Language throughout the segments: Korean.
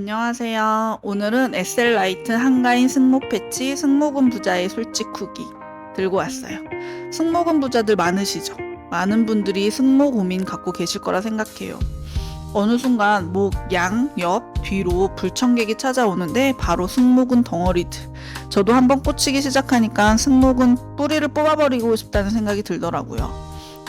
안녕하세요. 오늘은 에셀 라이트 한가인 승모 패치 승모근 부자의 솔직 후기 들고 왔어요. 승모근 부자들 많으시죠? 많은 분들이 승모 고민 갖고 계실 거라 생각해요. 어느 순간 목, 양, 옆, 뒤로 불청객이 찾아오는데 바로 승모근 덩어리들. 저도 한번 꽂히기 시작하니까 승모근 뿌리를 뽑아버리고 싶다는 생각이 들더라고요.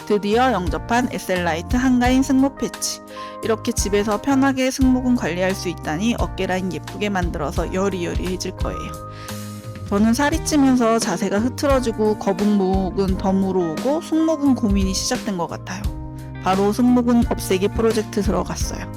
드디어 영접한 에셀라이트 한가인 승모 패치. 이렇게 집에서 편하게 승모근 관리할 수 있다니 어깨 라인 예쁘게 만들어서 여리여리해질 거예요. 저는 살이 찌면서 자세가 흐트러지고 거북목은 덤으로 오고 승모근 고민이 시작된 것 같아요. 바로 승모근 없애기 프로젝트 들어갔어요.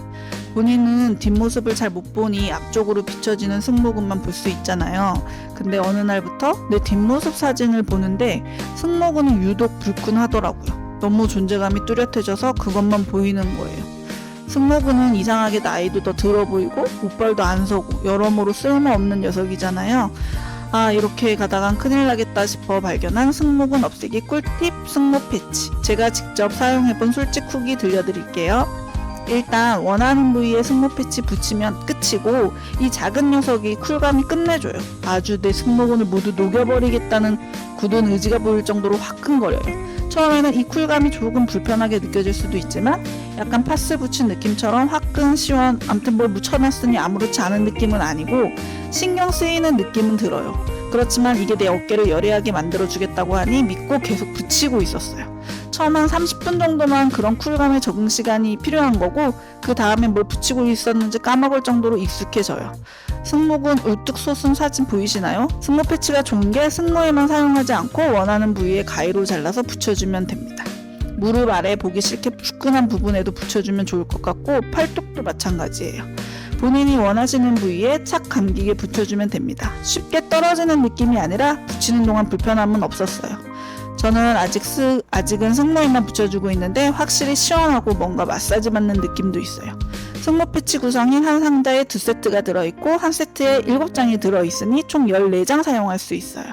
본인은 뒷모습을 잘 못 보니 앞쪽으로 비춰지는 승모근만 볼 수 있잖아요. 근데 어느 날부터 내 뒷모습 사진을 보는데 승모근은 유독 불끈하더라고요. 너무 존재감이 뚜렷해져서 그것만 보이는 거예요. 승모근은 이상하게 나이도 더 들어 보이고 옷발도 안 서고 여러모로 쓸모없는 녀석이잖아요. 아 이렇게 가다간 큰일 나겠다 싶어 발견한 승모근 없애기 꿀팁 승모 패치 제가 직접 사용해본 솔직 후기 들려드릴게요. 일단 원하는 부위에 승모 패치 붙이면 끝이고 이 작은 녀석이 쿨감이 끝내줘요. 아주 내 승모근을 모두 녹여버리겠다는 굳은 의지가 보일 정도로 화끈거려요. 처음에는 이 쿨감이 조금 불편하게 느껴질 수도 있지만 약간 파스 붙인 느낌처럼 화끈 시원 암튼 뭘 묻혀놨으니 아무렇지 않은 느낌은 아니고 신경 쓰이는 느낌은 들어요. 그렇지만 이게 내 어깨를 여리하게 만들어주겠다고 하니 믿고 계속 붙이고 있었어요. 처음 한 30분 정도만 그런 쿨감에 적응 시간이 필요한 거고 그 다음에 뭘 붙이고 있었는지 까먹을 정도로 익숙해져요. 승모근 우뚝 솟은 사진 보이시나요? 승모 패치가 좋은 게 승모에만 사용하지 않고 원하는 부위에 가위로 잘라서 붙여주면 됩니다. 무릎 아래 보기 싫게 부끈한 부분에도 붙여주면 좋을 것 같고 팔뚝도 마찬가지예요. 본인이 원하시는 부위에 착 감기게 붙여주면 됩니다. 쉽게 떨어지는 느낌이 아니라 붙이는 동안 불편함은 없었어요. 저는 아직 스, 아직은 승모에만 붙여주고 있는데 확실히 시원하고 뭔가 마사지 받는 느낌도 있어요. 승모 패치 구성이 한 상자에 두 세트가 들어있고 한 세트에 7장이 들어있으니 총 14장 사용할 수 있어요.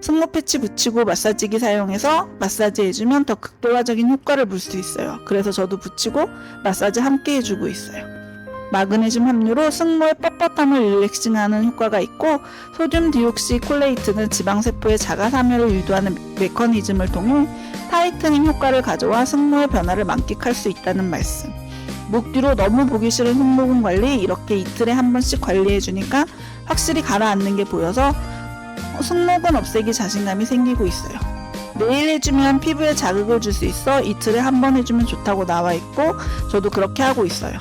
승모 패치 붙이고 마사지기 사용해서 마사지 해주면 더 극도화적인 효과를 볼 수 있어요. 그래서 저도 붙이고 마사지 함께 해주고 있어요. 마그네슘 함유로 승모의 뻣뻣함을 릴렉싱하는 효과가 있고 소듐 디옥시 콜레이트는 지방세포의 자가사멸을 유도하는 메커니즘을 통해 타이트닝 효과를 가져와 승모의 변화를 만끽할 수 있다는 말씀. 목 뒤로 너무 보기 싫은 승모근 관리 이렇게 이틀에 한 번씩 관리해 주니까 확실히 가라앉는 게 보여서 승모근 없애기 자신감이 생기고 있어요. 매일 해주면 피부에 자극을 줄 수 있어 이틀에 한 번 해주면 좋다고 나와 있고 저도 그렇게 하고 있어요.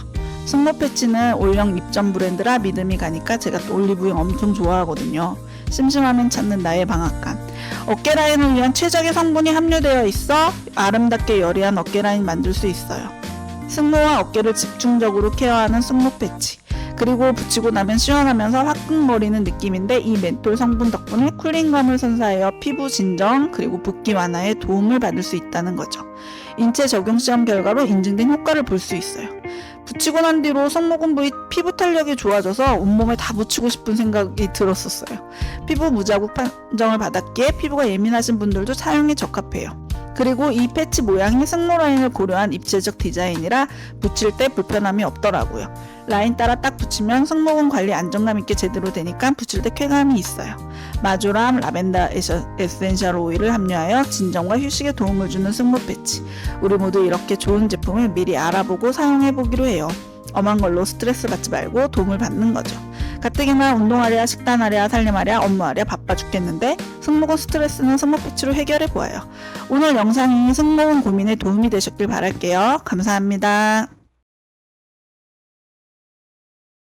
승모 패치는 올영 입점 브랜드라 믿음이 가니까 제가 또 올리브영 엄청 좋아하거든요. 심심하면 찾는 나의 방앗간. 어깨 라인을 위한 최적의 성분이 함유되어 있어 아름답게 여리한 어깨 라인 만들 수 있어요. 승모와 어깨를 집중적으로 케어하는 승모 패치. 그리고 붙이고 나면 시원하면서 화끈거리는 느낌인데 이 멘톨 성분 덕분에 쿨링감을 선사하여 피부 진정 그리고 붓기 완화에 도움을 받을 수 있다는 거죠. 인체 적용 시험 결과로 인증된 효과를 볼 수 있어요. 붙이고 난 뒤로 손목은 부위 피부 탄력이 좋아져서 온몸에 다 붙이고 싶은 생각이 들었었어요. 피부 무자국 판정을 받았기에 피부가 예민하신 분들도 사용에 적합해요. 그리고 이 패치 모양이 승모 라인을 고려한 입체적 디자인이라 붙일 때 불편함이 없더라고요. 라인 따라 딱 붙이면 승모근 관리 안정감 있게 제대로 되니까 붙일 때 쾌감이 있어요. 마조람 라벤더 에센셜 오일을 함유하여 진정과 휴식에 도움을 주는 승모 패치. 우리 모두 이렇게 좋은 제품을 미리 알아보고 사용해 보기로 해요. 엄한 걸로 스트레스 받지 말고 도움을 받는 거죠. 가뜩이나 운동하랴, 식단하랴, 살림하랴, 업무하랴 바빠 죽겠는데 승모근 스트레스는 승모 패치로 해결해 보아요. 오늘 영상이 승모근 고민에 도움이 되셨길 바랄게요. 감사합니다.